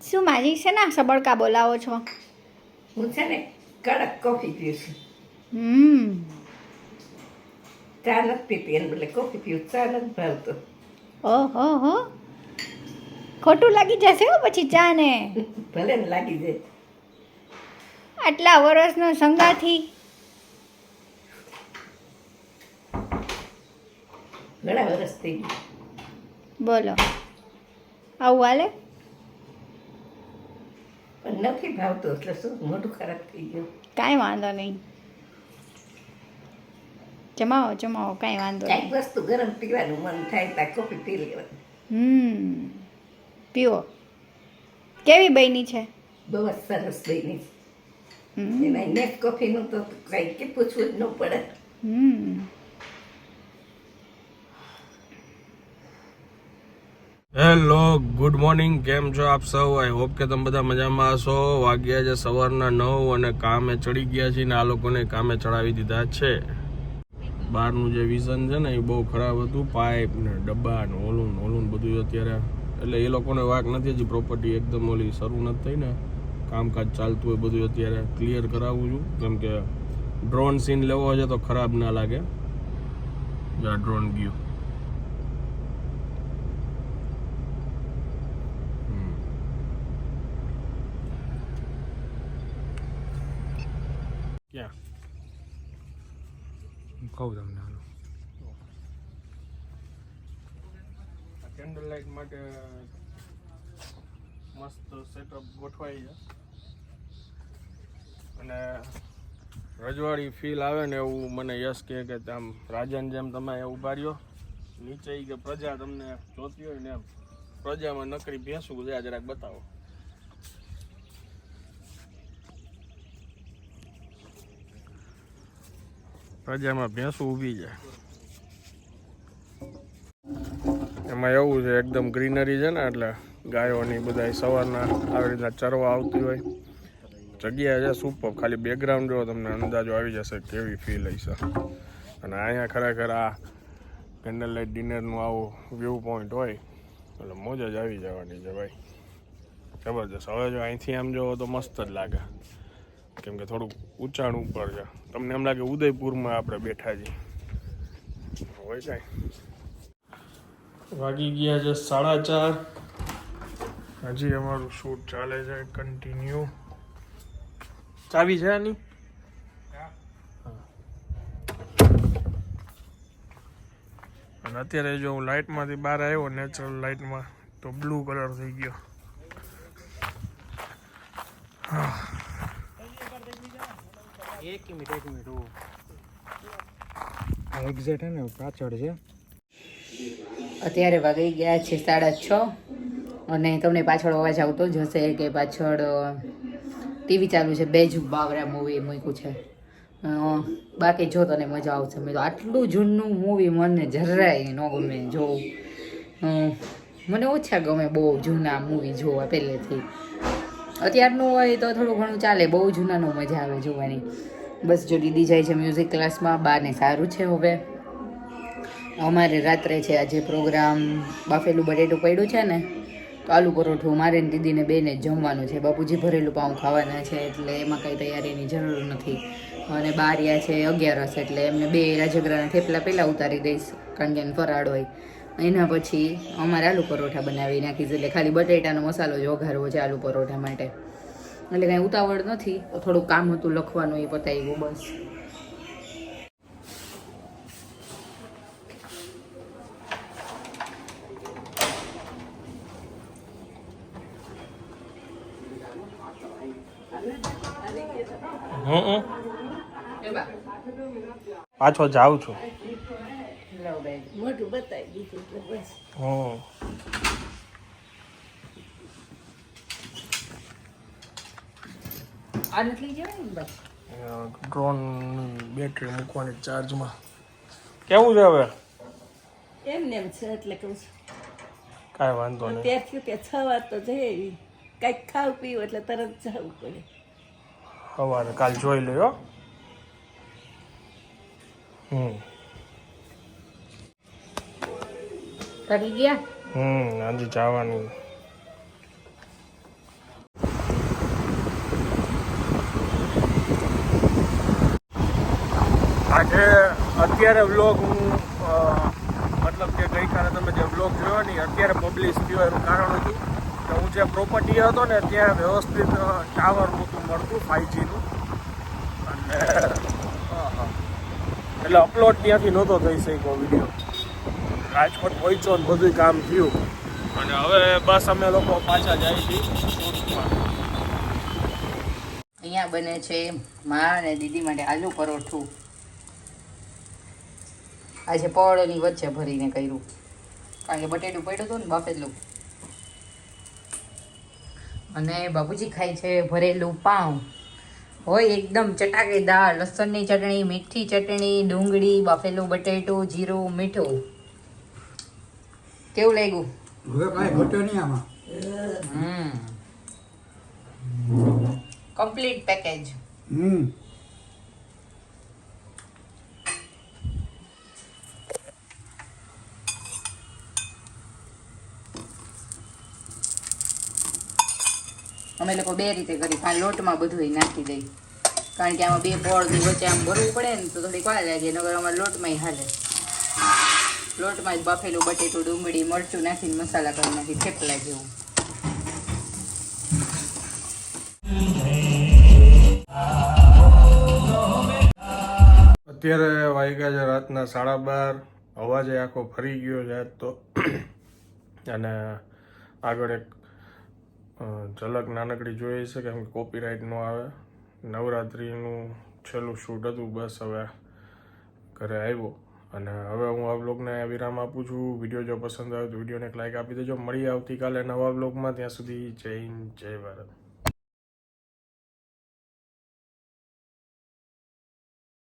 શું માજી છે ને સબળકા બોલાવો છો? હું છે ને કડક કોફી પીઉં છું. હમ. ચા નથી પીતી એને બદલે કોફી પીવું ચા નથી ભાવતો. ઓહો હો. ખોટું લાગી જશે હો પછી ચા ને ભલે ને લાગી જાય. આટલા વર્ષનો સંગાથી. ઘણા વર્ષ થઈ ગયા. બોલો. આવું હાલે? નથી ભાવતો એટલે શું મોઢું ખરાબ થઈ ગયું? કાંઈ વાંધો નહીં. જમાવો જમાવો કાંઈ વાંધો નહીં. વસ્તુ ગરમ પીવાનું મન થાય ત્યાં કોફી પી લેવાનું. હમ પીવો. કેવી બની છે? બહુ જ સરસ બની એના નેટ કોફીનું તો કંઈ કે પૂછવું જ ન પડે. હમ. Hello, good morning. કેમ છો આપ સૌ? આઈ હોપ કે તમે બધા મજામાં હશો. વાગ્યા છે સવારના નવ અને કામે ચડી ગયા છે ને આ લોકોને કામે ચડાવી દીધા છે. બહારનું જે વિઝન છે ને એ બહુ ખરાબ હતું. પાઇપ ને ડબ્બા ને ઓલું ઓલું બધું અત્યારે એટલે એ લોકોને વાક નથી હજી પ્રોપર્ટી એકદમ ઓલી શરૂ નથી થઈ ને. કામકાજ ચાલતું હોય બધું અત્યારે ક્લિયર કરાવું છું. કેમ કે ડ્રોન સીન લેવો છે તો ખરાબ ના લાગે. ડ્રોન ગયું. ક્યાં કહું તમને હાલો કેન્ડલ લાઇટ માટે મસ્ત સેટઅપ ગોઠવાઈ છે. અને રજવાડી ફીલ આવે ને એવું મને યશ કહે કે આમ રાજાને જેમ તમે ઊભા રહ્યો નીચે કે પ્રજા તમને જોતી હોય ને એમ. પ્રજામાં નકરી ભેંસું છે જરાક બતાવો. પ્રજામાં ભેંસું ઊભી જાય એમાં એવું છે, એકદમ ગ્રીનરી છે ને, એટલે ગાયોની બધા સવારના આવી રીતના ચરવા આવતી હોય. જગ્યા છે સુપર, ખાલી બેકગ્રાઉન્ડ જો તમને અંદાજો આવી જશે કેવી ફીલ હશે અને અહીંયા ખરેખર આ કેન્ડલ લાઇટ ડિનરનું આવું વ્યૂ પોઈન્ટ હોય, એટલે મોજ જ આવી જવાની છે ભાઈ. જબરજસ્ત. હવે જો અહીંથી આમ જોવો તો મસ્ત જ લાગે. કેમ કે થોડુંક ઊંચાણ ઉપર છે. તમને એમ લાગે ઉદયપુરમાં આપણે બેઠા છીએ. હોય કાંઈ. વાગી ગયા છે સાડા ચાર. હજી અમારું શૂટ ચાલે છે કન્ટિન્યુ ચાવી છે આની? અને અત્યારે જો હું લાઇટમાંથી બહાર આવ્યો નેચરલ લાઇટમાં તો બ્લુ કલર થઈ ગયો. એક મિનિટ એક મિનિટ એક્ઝેક્ટ હે ને પાછળ છે. અત્યારે વાગી ગયા છે સાડા છ અને તમને પાછળ અવાજ આવતો જ હશે કે પાછળ ટીવી ચાલુ છે બે જ બાવરા મૂવી મૂક્યું છે. બાકી જો તને મજા આવશે મેં તો આટલું જૂનું મૂવી મને જરાય ન ગમે જોવું મને ઓછા ગમે બહુ જૂના મૂવી જોવા પહેલેથી. અત્યારનું હોય તો થોડું ઘણું ચાલે, બહુ જૂનાનું મજા આવે જોવાની. બસ જો દીદી જાય છે મ્યુઝિક ક્લાસમાં બાને સારું છે હવે. અમારે રાત્રે છે આજે પ્રોગ્રામ બાફેલું બટેટું પડ્યું છે ને, તો આલુ પરોઠું મારે ને દીદીને બેને જમવાનું છે. બાપુજી ભરેલું પાઉં ખાવાના છે એટલે એમાં કંઈ તૈયારીની જરૂર નથી. અને બારિયા છે અગિયારસ એટલે એમને બે રાજગરાના થેપલા પહેલાં ઉતારી દઈશ, કારણ કે એને ફરાળ હોય. એના પછી અમારે આલુ પરોઠા બનાવી નાખીશ. એટલે ખાલી બટેટાનો મસાલો જ વઘારવો છે આલુ પરોઠા માટે. એટલે કાંઈ ઉતાવળ નથી. થોડું કામ હતું લખવાનું એ પતાવ્યું બસ. પાછો જાઉં છું મોઢું બતાવી દીધું હં આ નથી જવાય ને બસ? ડ્રોન બેટરી મૂકવાની ચાર્જમાં કેવું છે હવે? એમને એમ છે એટલે કહું છું. કાંઈ વાંધો નહીં. ત્યાં છ વાર તો જઈએ કાંઈક ખાવું પીવું એટલે તરત જવું પડે. સવારે કાલ જોઈ લ્યો હમ. તરી ગયા? હમ આજે જવાનું. આજે અત્યારે વ્લોગ હું મતલબ કે ગઈકાલે તમે જે વ્લોગ જોયો ને અત્યારે પબ્લિશ થયો એનું કારણ હતું કે હું જે પ્રોપર્ટી હતો ને ત્યાં વ્યવસ્થિત ટાવર નહોતું મળતું ફાઈવજીનું અને એટલે અપલોડ ત્યાંથી નહોતો થઈ શક્યો વીડિયો રાજકોટ પહોંચ્યો ને બધું કામ થયું. અને હવે બસ અમે લોકો પાછા જાય છીએ અહીંયા બને છે મા અને દીદી માટે આલુ પરોઠું. આજે પળની વચ્ચે ભરીને કર્યું. કારણ કે બટેટું પડ્યું હતું ને બાફેલું. અને બાબુજી ખાય છે ભરેલું પાઉં. હોય એકદમ ચટાકેદાર, લસણની ચટણી, મીઠી ચટણી, ડુંગળી, બાફેલું બટેટું, જીરું, મીઠું. કેવું લાગ્યું? હવે કાંઈ ઘટ્યો નહીં આમાં. હમ. કમ્પ્લીટ પેકેજ હમ. અમે લોકો બે રીતે કરી. ખાલી લોટમાં બધું નાખી દઈ. કારણ કે આમાં બે પોળ વચ્ચે આમ ભરવું પડે ને તો થોડીક વાર લાગે નગર અમારે લોટમાં હાલે. લોટમાં જ બફેલું બટેટું, ડુંગળી, મરચું નાખીને મસાલા કરી નાખી, થેપલા જેવું. અત્યારે વાગ્યા છે રાતના સાડા બાર, અવાજે આખો ફરી ગયો છે તો. અને આગળ એક ઝલક નાનકડી જોઈએ છે કેમ કે કોપીરાઇટ ન આવે. નવરાત્રિનું છેલ્લું શૂટ હતું, બસ હવે ઘરે આવ્યો. અને હવે હું આ બ્લોગને વિરામ આપું છું. વીડિયો જો પસંદ આવે તો વિડીયોને એક લાઇક આપી દેજો. મળી આવતીકાલે નવા બ્લોગમાં ત્યાં સુધી જય હિન્દ, જય ભારત.